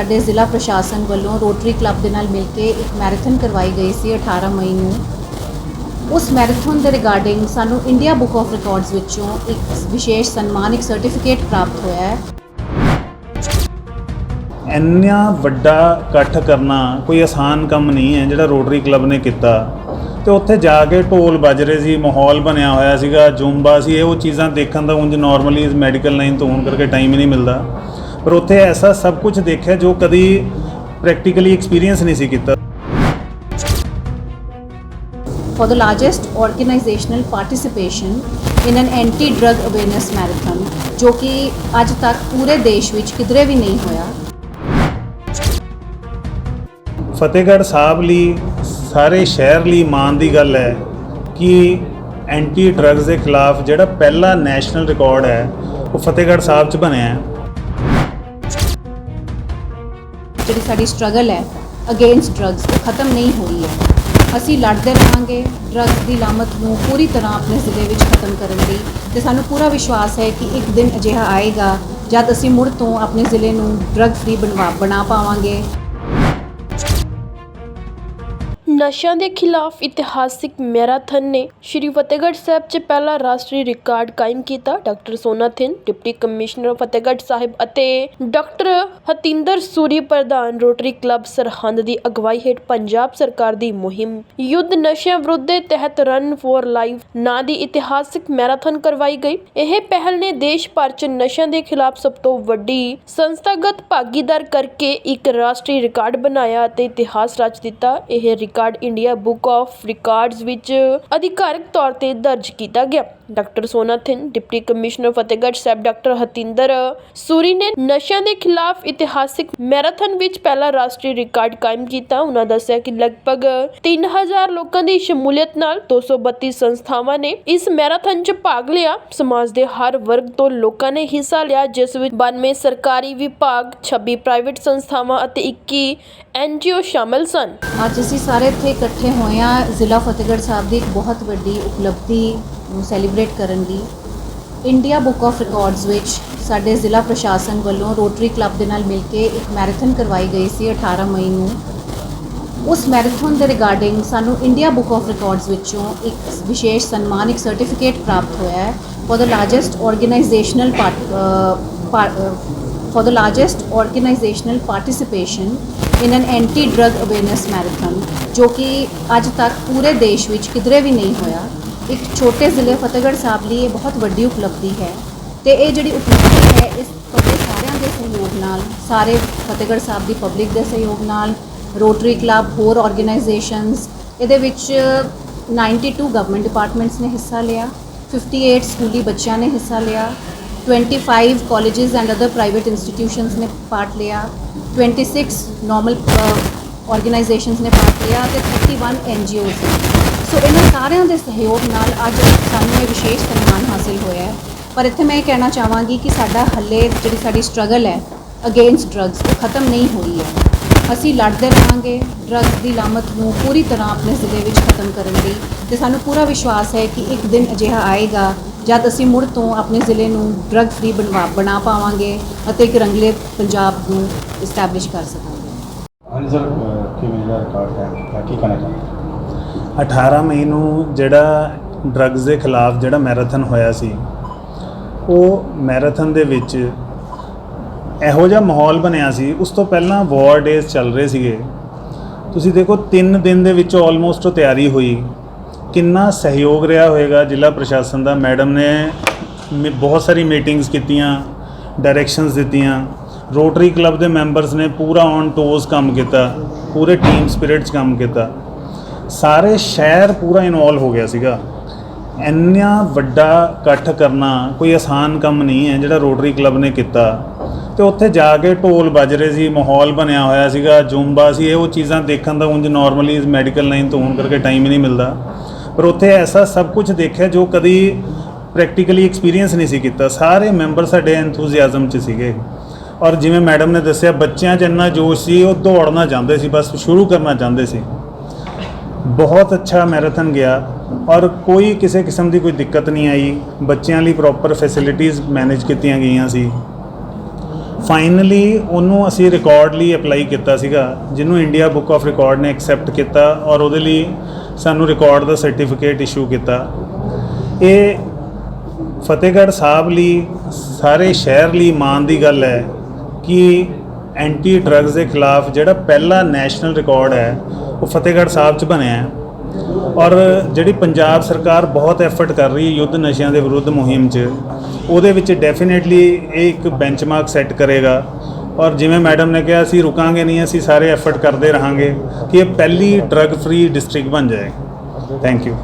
ਸਾਡੇ ਜ਼ਿਲ੍ਹਾ ਪ੍ਰਸ਼ਾਸਨ ਵੱਲੋਂ ਰੋਟਰੀ ਕਲੱਬ ਦੇ ਨਾਲ ਮਿਲ ਕੇ ਇੱਕ ਮੈਰਾਥਨ ਕਰਵਾਈ ਗਈ ਸੀ 18 ਮਈ ਨੂੰ। ਉਸ ਮੈਰਾਥਨ ਦੇ ਰਿਗਾਰਡਿੰਗ ਸਾਨੂੰ ਇੰਡੀਆ ਬੁੱਕ ਆਫ ਰਿਕਾਰਡਸ ਵਿੱਚੋਂ ਇੱਕ ਵਿਸ਼ੇਸ਼ ਸਨਮਾਨ, ਇੱਕ ਸਰਟੀਫਿਕੇਟ ਪ੍ਰਾਪਤ ਹੋਇਆ ਹੈ। ਇੰਨਾ ਵੱਡਾ ਇਕੱਠ ਕਰਨਾ ਕੋਈ ਆਸਾਨ ਕੰਮ ਨਹੀਂ ਹੈ ਜਿਹੜਾ ਰੋਟਰੀ ਕਲੱਬ ਨੇ ਕੀਤਾ। ਤੇ ਉੱਥੇ ਜਾ ਕੇ ਢੋਲ ਵੱਜ ਰਹੇ ਸੀ, ਮਾਹੌਲ ਬਣਿਆ ਹੋਇਆ ਸੀਗਾ, ਜੁੰਬਾ ਸੀ, ਇਹ ਉਹ ਚੀਜ਼ਾਂ ਦੇਖਣ ਦਾ ਉਂਝ ਨਾਰਮਲੀ ਮੈਡੀਕਲ ਲਾਈਨ ਤੋਂ ਹੋਣ ਕਰਕੇ ਟਾਈਮ ਹੀ ਨਹੀਂ ਮਿਲਦਾ। ਪਰ ਉੱਥੇ ਐਸਾ ਸਭ ਕੁਝ ਦੇਖਿਆ ਜੋ ਕਦੀ ਪ੍ਰੈਕਟੀਕਲੀ ਐਕਸਪੀਰੀਅੰਸ ਨਹੀਂ ਸੀ ਕੀਤਾ। For the largest organizational participation in an anti drug awareness marathon ਜੋ ਕਿ ਅੱਜ ਤੱਕ ਪੂਰੇ ਦੇਸ਼ ਵਿੱਚ ਕਿਧਰੇ ਵੀ ਨਹੀਂ ਹੋਇਆ। ਫਤਿਹਗੜ੍ਹ ਸਾਹਿਬ ਲਈ ਸਾਰੇ ਸ਼ਹਿਰ ਲਈ ਮਾਣ ਦੀ ਗੱਲ ਹੈ ਕਿ ਐਂਟੀ ਡਰੱਗਸ ਦੇ ਖਿਲਾਫ ਜਿਹੜਾ ਪਹਿਲਾ ਨੈਸ਼ਨਲ ਰਿਕਾਰਡ ਹੈ ਉਹ ਫਤਿਹਗੜ੍ਹ ਸਾਹਿਬ 'ਚ ਬਣਿਆ ਹੈ। ਜਿਹੜੀ ਸਾਡੀ ਸਟਰਗਲ ਹੈ ਅਗੇਂਸਟ ਡਰੱਗਸ ਖਤਮ ਨਹੀਂ ਹੋਈ ਹੈ। ਅਸੀਂ ਲੜਦੇ ਰਹਾਂਗੇ ਡਰੱਗਸ ਦੀ ਲਾਮਤ ਨੂੰ ਪੂਰੀ ਤਰ੍ਹਾਂ ਆਪਣੇ ਜ਼ਿਲ੍ਹੇ ਵਿੱਚ ਖਤਮ ਕਰਨ ਦੀ ਤੇ ਸਾਨੂੰ ਪੂਰਾ ਵਿਸ਼ਵਾਸ ਹੈ ਕਿ ਇੱਕ ਦਿਨ ਅਜਿਹਾ ਆਏਗਾ ਜਦ ਅਸੀਂ ਮੁੜ ਤੋਂ ਆਪਣੇ ਜ਼ਿਲ੍ਹੇ ਨੂੰ ਡਰੱਗ ਫ੍ਰੀ ਬਣਵਾ ਬਣਾ ਪਾਵਾਂਗੇ। ਨਸ਼ਿਆਂ ਦੇ ਖਿਲਾਫ ਇਤਿਹਾਸਿਕ ਮੈਰਾਥਨ ਨੇ ਸ਼੍ਰੀ ਫਤਿਹਗੜ੍ਹ ਸਾਹਿਬ 'ਚ ਪਹਿਲਾ ਰਾਸ਼ਟਰੀ ਰਿਕਾਰਡ ਕਾਇਮ ਕੀਤਾ। Doctor Sona Thind, deputy commissioner Fatehgarh Sahib ਅਤੇ ਡਾਕਟਰ ਹਤਿੰਦਰ ਸੂਰੀ ਪ੍ਰਧਾਨ ਰੋਟਰੀ ਕਲੱਬ ਸਰਹੰਦ ਦੀ ਅਗਵਾਈ ਹੇਠ ਪੰਜਾਬ ਸਰਕਾਰ ਦੀ ਮੁਹਿੰਮ। ਯੁੱਧ ਨਸ਼ਿਆਂ ਵਿਰੁੱਧ ਦੇ ਤਹਿਤ ਰਨ ਫੋਰ ਲਾਈਫ ਨਾਂ ਦੀ ਇਤਿਹਾਸਿਕ ਮੈਰਾਥਨ ਕਰਵਾਈ ਗਈ। ਇਹ ਪਹਿਲ ਨੇ ਦੇਸ਼ ਭਰ 'ਚ ਨਸ਼ਿਆਂ ਦੇ ਖਿਲਾਫ ਸਭ ਤੋਂ ਵੱਡੀ ਸੰਸਥਾਗਤ ਭਾਗੀਦਾਰ ਕਰਕੇ ਇੱਕ ਰਾਸ਼ਟਰੀ ਰਿਕਾਰਡ ਬਣਾਇਆ ਅਤੇ ਇਤਿਹਾਸ ਰਚ ਦਿੱਤਾ। ਇਹ record India book of records ਵਿੱਚ ਅਧਿਕਾਰਕ ਤੌਰ ਤੇ ਦਰਜ ਕੀਤਾ ਗਿਆ। Doctor Sona Thind, deputy commissioner Fatehgarh Sahib doctor Hatinder Suri ਨੇ ਨਸ਼ਿਆਂ ਦੇ ਖਿਲਾਫ ਇਤਿਹਾਸਿਕ ਮੈਰਾਥਨ ਵਿੱਚ ਪਹਿਲਾ ਰਾਸ਼ਟਰੀ ਰਿਕਾਰਡ ਕਾਇਮ ਕੀਤਾ। ਉਹਨਾਂ ਦੱਸਿਆ ਕਿ ਲਗਭਗ 3000 ਲੋਕਾਂ ਦੀ ਸ਼ਮੂਲੀਅਤ ਨਾਲ 232 ਸੰਸਥਾਵਾਂ ਨੇ ਇਸ ਮੈਰਾਥਨ 'ਚ ਭਾਗ ਲਿਆ। ਸਮਾਜ ਦੇ ਹਰ ਵਰਗ ਤੋਂ ਲੋਕਾਂ ਨੇ ਹਿੱਸਾ ਲਿਆ, ਜਿਸ ਵਿੱਚ 92 ਸਰਕਾਰੀ ਵਿਭਾਗ 26 ਪ੍ਰਾਈਵੇਟ ਸੰਸਥਾਵਾਂ ਅਤੇ 21 ਐਨਜੀਓ ਸ਼ਾਮਲ ਸਨ। ਅੱਜ ਅਸੀਂ ਸਾਰੇ ਇੱਥੇ ਇਕੱਠੇ ਹੋਏ ਆ ਜ਼ਿਲ੍ਹਾ ਫਤਿਹਗੜ੍ਹ ਸਾਹਿਬ ਦੀ ਇੱਕ ਬਹੁਤ ਵੱਡੀ ਉਪਲਬਧੀ ਨੂੰ ਸੈਲੀਬ੍ਰੇਟ ਕਰਨ ਲਈ ਇੰਡੀਆ ਬੁੱਕ ਆਫ ਰਿਕਾਰਡਸ ਵਿੱਚ ਸਾਡੇ ਜ਼ਿਲ੍ਹਾ ਪ੍ਰਸ਼ਾਸਨ ਵੱਲੋਂ ਰੋਟਰੀ ਕਲੱਬ ਦੇ ਨਾਲ ਮਿਲ ਕੇ ਇੱਕ ਮੈਰਾਥਨ ਕਰਵਾਈ ਗਈ ਸੀ 18 ਮਈ ਨੂੰ। ਉਸ ਮੈਰਾਥਨ ਦੇ ਰਿਗਾਰਡਿੰਗ ਸਾਨੂੰ ਇੰਡੀਆ ਬੁੱਕ ਆਫ ਰਿਕਾਰਡਸ ਵਿੱਚੋਂ ਇੱਕ ਵਿਸ਼ੇਸ਼ ਸਨਮਾਨ, ਇੱਕ ਸਰਟੀਫਿਕੇਟ ਪ੍ਰਾਪਤ ਹੋਇਆ ਹੈ। For the largest organizational for the ਲਾਰਜੈਸਟ organizational participation in an anti drug awareness marathon ਜੋ ਕਿ ਅੱਜ ਤੱਕ ਪੂਰੇ ਦੇਸ਼ ਵਿੱਚ ਕਿਧਰੇ ਵੀ ਨਹੀਂ ਹੋਇਆ। ਇੱਕ ਛੋਟੇ ਜ਼ਿਲ੍ਹੇ ਫਤਿਹਗੜ੍ਹ ਸਾਹਿਬ ਲਈ ਇਹ ਬਹੁਤ ਵੱਡੀ ਉਪਲਬਧੀ ਹੈ ਤੇ ਇਹ ਜਿਹੜੀ ਉਪਲਬਧੀ ਹੈ, ਇਸ ਤੁਹਾਡੇ ਸਾਰਿਆਂ ਦੇ ਸਹਿਯੋਗ ਨਾਲ, ਸਾਰੇ ਫਤਿਹਗੜ੍ਹ ਸਾਹਿਬ ਦੀ ਪਬਲਿਕ ਦੇ ਸਹਿਯੋਗ ਨਾਲ ਰੋਟਰੀ ਕਲੱਬ ਹੋਰ ਆਰਗੇਨਾਈਜੇਸ਼ਨਸ ਇਹਦੇ ਵਿੱਚ 92 ਗਵਰਨਮੈਂਟ ਡਿਪਾਰਟਮੈਂਟਸ ਨੇ ਹਿੱਸਾ ਲਿਆ 58 ਸਕੂਲੀ ਬੱਚਿਆਂ ਨੇ ਹਿੱਸਾ ਲਿਆ 25 colleges and other private institutions ਨੇ ਪਾਰਟ ਲਿਆ 26 normal ਆਰਗੇਨਾਈਜੇਸ਼ਨਸ ਨੇ ਪਾਰਟ ਲਿਆ ਤੇ 31 NGOs ਨੇ। ਸੋ ਇਹਨਾਂ ਸਾਰਿਆਂ ਦੇ ਸਹਿਯੋਗ ਨਾਲ ਅੱਜ ਸਾਨੂੰ ਇਹ ਵਿਸ਼ੇਸ਼ ਸਨਮਾਨ ਹਾਸਿਲ ਹੋਇਆ ਹੈ। ਪਰ ਇੱਥੇ ਮੈਂ ਇਹ ਕਹਿਣਾ ਚਾਹਾਂਗੀ ਕਿ ਸਾਡਾ ਹੱਲੇ ਜਿਹੜੀ ਸਾਡੀ ਸਟਰਗਲ ਹੈ ਅਗੇਂਸਟ ਡਰੱਗਸ ਉਹ ਖਤਮ ਨਹੀਂ ਹੋਈ ਹੈ। ਅਸੀਂ ਲੜਦੇ ਰਹਾਂਗੇ ਡਰੱਗਸ ਦੀ ਲਾਮਤ ਨੂੰ ਪੂਰੀ ਤਰ੍ਹਾਂ ਆਪਣੇ ਜ਼ਿਲ੍ਹੇ ਵਿੱਚ ਖਤਮ ਕਰਨ ਦੀ ਤੇ ਸਾਨੂੰ ਪੂਰਾ ਵਿਸ਼ਵਾਸ ਹੈ ਕਿ ਇੱਕ ਦਿਨ ਅਜਿਹਾ ਆਏਗਾ ਜਦ ਅਸੀਂ ਮੁੜ ਤੋਂ ਆਪਣੇ ਜ਼ਿਲ੍ਹੇ ਨੂੰ ਡਰੱਗ ਫ੍ਰੀ ਬਣਵਾ ਬਣਾ ਪਾਵਾਂਗੇ ਅਤੇ ਇੱਕ ਰੰਗਲੇ ਪੰਜਾਬ ਨੂੰ ਇਸਟੈਬਲਿਸ਼ ਕਰ ਸਕਾਂਗੇ। ਹਾਂਜੀ ਸਰ ਕਿਵੇਂ ਦਾ ਰਿਕਾਰਡ ਹੈ? ਕੀ ਕਹਿਣਾ ਚਾਹੁੰਦੇ 18 ਮਈ ਨੂੰ ਜਿਹੜਾ ਡਰੱਗਸ ਦੇ ਖਿਲਾਫ ਜਿਹੜਾ ਮੈਰਾਥਨ ਹੋਇਆ ਸੀ, ਉਹ ਮੈਰਾਥਨ ਦੇ ਵਿੱਚ ਇਹੋ ਜਿਹਾ ਮਾਹੌਲ ਬਣਿਆ ਸੀ, ਉਸ ਤੋਂ ਪਹਿਲਾਂ ਵਾਰ ਡੇਜ਼ ਚੱਲ ਰਹੇ ਸੀਗੇ। ਤੁਸੀਂ ਦੇਖੋ 3 ਦਿਨ ਦੇ ਵਿੱਚ ਆਲਮੋਸਟ ਉਹ ਤਿਆਰੀ ਹੋਈ। ਕਿੰਨਾ ਸਹਿਯੋਗ ਰਿਹਾ ਹੋਵੇਗਾ ਜ਼ਿਲ੍ਹਾ ਪ੍ਰਸ਼ਾਸਨ ਦਾ। ਮੈਡਮ ਨੇ ਮੀ- ਬਹੁਤ ਸਾਰੀ ਮੀਟਿੰਗਸ ਕੀਤੀਆਂ ਡਾਇਰੈਕਸ਼ਨਸ ਦਿੱਤੀਆਂ। ਰੋਟਰੀ ਕਲੱਬ ਦੇ ਮੈਂਬਰਸ ਨੇ ਪੂਰਾ ਔਨ ਟੋਸ ਕੰਮ ਕੀਤਾ, ਪੂਰੇ ਟੀਮ ਸਪਿਰਿਟ 'ਚ ਕੰਮ ਕੀਤਾ। ਸਾਰੇ ਸ਼ਹਿਰ ਪੂਰਾ ਇਨਵੋਲਵ ਹੋ ਗਿਆ ਸੀਗਾ। ਇੰਨਾ ਵੱਡਾ ਇਕੱਠ ਕਰਨਾ ਕੋਈ ਆਸਾਨ ਕੰਮ ਨਹੀਂ ਹੈ, ਜਿਹੜਾ ਰੋਟਰੀ ਕਲੱਬ ਨੇ ਕੀਤਾ। ਤੇ ਉੱਥੇ ਜਾ ਕੇ ਢੋਲ ਵੱਜ ਰਹੇ ਸੀ, ਮਾਹੌਲ ਬਣਿਆ ਹੋਇਆ ਸੀਗਾ, ਜੁੰਬਾ ਸੀ, ਇਹ ਉਹ ਚੀਜ਼ਾਂ ਦੇਖਣ ਦਾ ਉਂਝ ਨਾਰਮਲੀ ਮੈਡੀਕਲ ਲਾਈਨ ਤੋਂ ਹੋਣ ਕਰਕੇ ਟਾਈਮ ਹੀ ਨਹੀਂ ਮਿਲਦਾ। ਪਰ ਉੱਥੇ ਐਸਾ ਸਭ ਕੁਝ ਦੇਖਿਆ ਜੋ ਕਦੀ ਪ੍ਰੈਕਟੀਕਲੀ ਐਕਸਪੀਰੀਅੰਸ ਨਹੀਂ ਸੀ ਕੀਤਾ। ਸਾਰੇ ਮੈਂਬਰ ਸਾਡੇ ਐਨਥੂਸੀਆਜ਼ਮ 'ਚ ਸੀਗੇ। ਔਰ ਜਿਵੇਂ ਮੈਡਮ ਨੇ ਦੱਸਿਆ, ਬੱਚਿਆਂ 'ਚ ਇੰਨਾ ਜੋਸ਼ ਸੀ, ਉਹ ਦੌੜਨਾ ਚਾਹੁੰਦੇ ਸੀ, ਬਸ ਸ਼ੁਰੂ ਕਰਨਾ ਚਾਹੁੰਦੇ ਸੀ। ਬਹੁਤ ਅੱਛਾ ਮੈਰਾਥਨ ਗਿਆ ਔਰ ਕੋਈ ਕਿਸੇ ਕਿਸਮ ਦੀ ਕੋਈ ਦਿੱਕਤ ਨਹੀਂ ਆਈ। ਬੱਚਿਆਂ ਲਈ ਪ੍ਰੋਪਰ ਫੈਸਿਲਿਟੀਆਂ ਮੈਨੇਜ ਕੀਤੀਆਂ ਗਈਆਂ ਸੀ। ਫਾਈਨਲੀ ਉਹਨੂੰ ਅਸੀਂ ਰਿਕਾਰਡ ਲਈ ਅਪਲਾਈ ਕੀਤਾ ਸੀਗਾ, ਜਿਹਨੂੰ ਇੰਡੀਆ ਬੁੱਕ ਆਫ ਰਿਕਾਰਡ ਨੇ ਐਕਸੈਪਟ ਕੀਤਾ ਔਰ ਉਹਦੇ ਲਈ ਸਾਨੂੰ ਰਿਕਾਰਡ ਦਾ ਸਰਟੀਫਿਕੇਟ ਇਸ਼ੂ ਕੀਤਾ। ਇਹ ਫਤਿਹਗੜ੍ਹ ਸਾਹਿਬ ਲਈ, ਸਾਰੇ ਸ਼ਹਿਰ ਲਈ ਮਾਣ ਦੀ ਗੱਲ ਹੈ ਕਿ ਐਂਟੀ ਡਰੱਗਸ ਦੇ ਖਿਲਾਫ ਜਿਹੜਾ ਪਹਿਲਾ ਨੈਸ਼ਨਲ ਰਿਕਾਰਡ ਹੈ ਉਹ ਫਤਿਹਗੜ੍ਹ ਸਾਹਿਬ 'ਚ ਬਣਿਆ ਹੈ। ਔਰ ਜਿਹੜੀ ਪੰਜਾਬ ਸਰਕਾਰ ਬਹੁਤ ਐਫਰਟ ਕਰ ਰਹੀ ਹੈ ਯੁੱਧ ਨਸ਼ਿਆਂ ਦੇ ਵਿਰੁੱਧ ਮੁਹਿੰਮ 'ਚ, ਉਹਦੇ ਵਿੱਚ ਡੈਫੀਨਿਟਲੀ ਇਹ ਇੱਕ ਬੈਂਚਮਾਰਕ ਸੈੱਟ ਕਰੇਗਾ। ਔਰ ਜਿਵੇਂ ਮੈਡਮ ਨੇ ਕਿਹਾ, ਅਸੀਂ ਰੁਕਾਂਗੇ ਨਹੀਂ, ਅਸੀਂ ਸਾਰੇ ਐਫਰਟ ਕਰਦੇ ਰਹਾਂਗੇ ਕਿ ਇਹ ਪਹਿਲੀ ਡਰੱਗ ਫ੍ਰੀ ਡਿਸਟ੍ਰਿਕਟ ਬਣ ਜਾਏ। Thank you